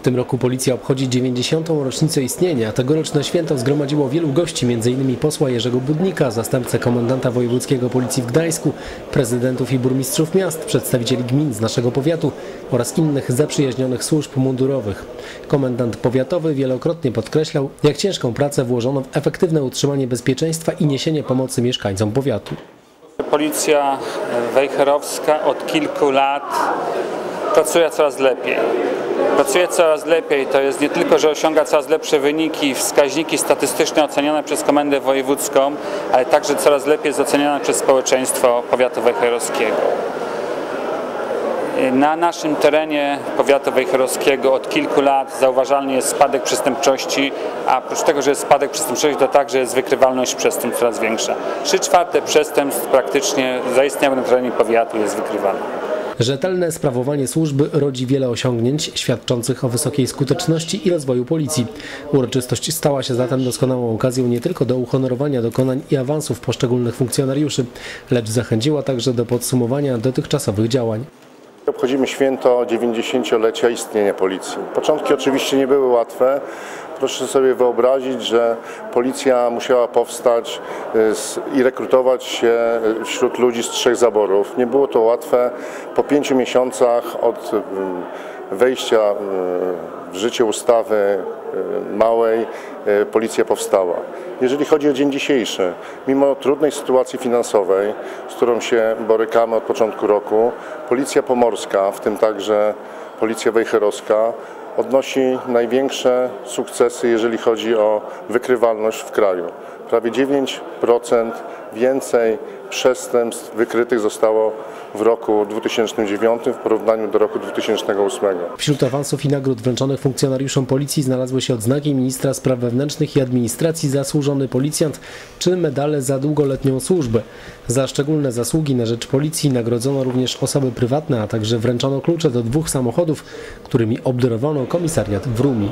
W tym roku policja obchodzi 90. rocznicę istnienia. Tegoroczne święto zgromadziło wielu gości, m.in. posła Jerzego Budnika, zastępcę komendanta wojewódzkiego policji w Gdańsku, prezydentów i burmistrzów miast, przedstawicieli gmin z naszego powiatu oraz innych zaprzyjaźnionych służb mundurowych. Komendant powiatowy wielokrotnie podkreślał, jak ciężką pracę włożono w efektywne utrzymanie bezpieczeństwa i niesienie pomocy mieszkańcom powiatu. Policja wejherowska od kilku lat pracuje coraz lepiej. Pracuje coraz lepiej, to jest nie tylko, że osiąga coraz lepsze wyniki, wskaźniki statystyczne oceniane przez Komendę Wojewódzką, ale także coraz lepiej jest oceniana przez społeczeństwo powiatu wejherowskiego. Na naszym terenie powiatu wejherowskiego od kilku lat zauważalny jest spadek przestępczości, a oprócz tego, że jest spadek przestępczości, to także jest wykrywalność przestępstw coraz większa. Trzy czwarte przestępstw praktycznie zaistniałych na terenie powiatu jest wykrywane. Rzetelne sprawowanie służby rodzi wiele osiągnięć świadczących o wysokiej skuteczności i rozwoju policji. Uroczystość stała się zatem doskonałą okazją nie tylko do uhonorowania dokonań i awansów poszczególnych funkcjonariuszy, lecz zachęciła także do podsumowania dotychczasowych działań. Obchodzimy święto 90-lecia istnienia policji. Początki oczywiście nie były łatwe. Proszę sobie wyobrazić, że policja musiała powstać y, i rekrutować się y, wśród ludzi z trzech zaborów. Nie było to łatwe. Po pięciu miesiącach od mm, wejścia y, w życie ustawy y, małej y, policja powstała. Jeżeli chodzi o dzień dzisiejszy, mimo trudnej sytuacji finansowej, z którą się borykamy od początku roku, Policja Pomorska, w tym także Policja Wejherowska, odnosi największe sukcesy, jeżeli chodzi o wykrywalność w kraju. Prawie 9% więcej przestępstw wykrytych zostało w roku 2009 w porównaniu do roku 2008. Wśród awansów i nagród wręczonych funkcjonariuszom policji znalazły się odznaki ministra spraw wewnętrznych i administracji zasłużony policjant czy medale za długoletnią służbę. Za szczególne zasługi na rzecz policji nagrodzono również osoby prywatne, a także wręczono klucze do dwóch samochodów, którymi obdarowano komisariat w Rumi.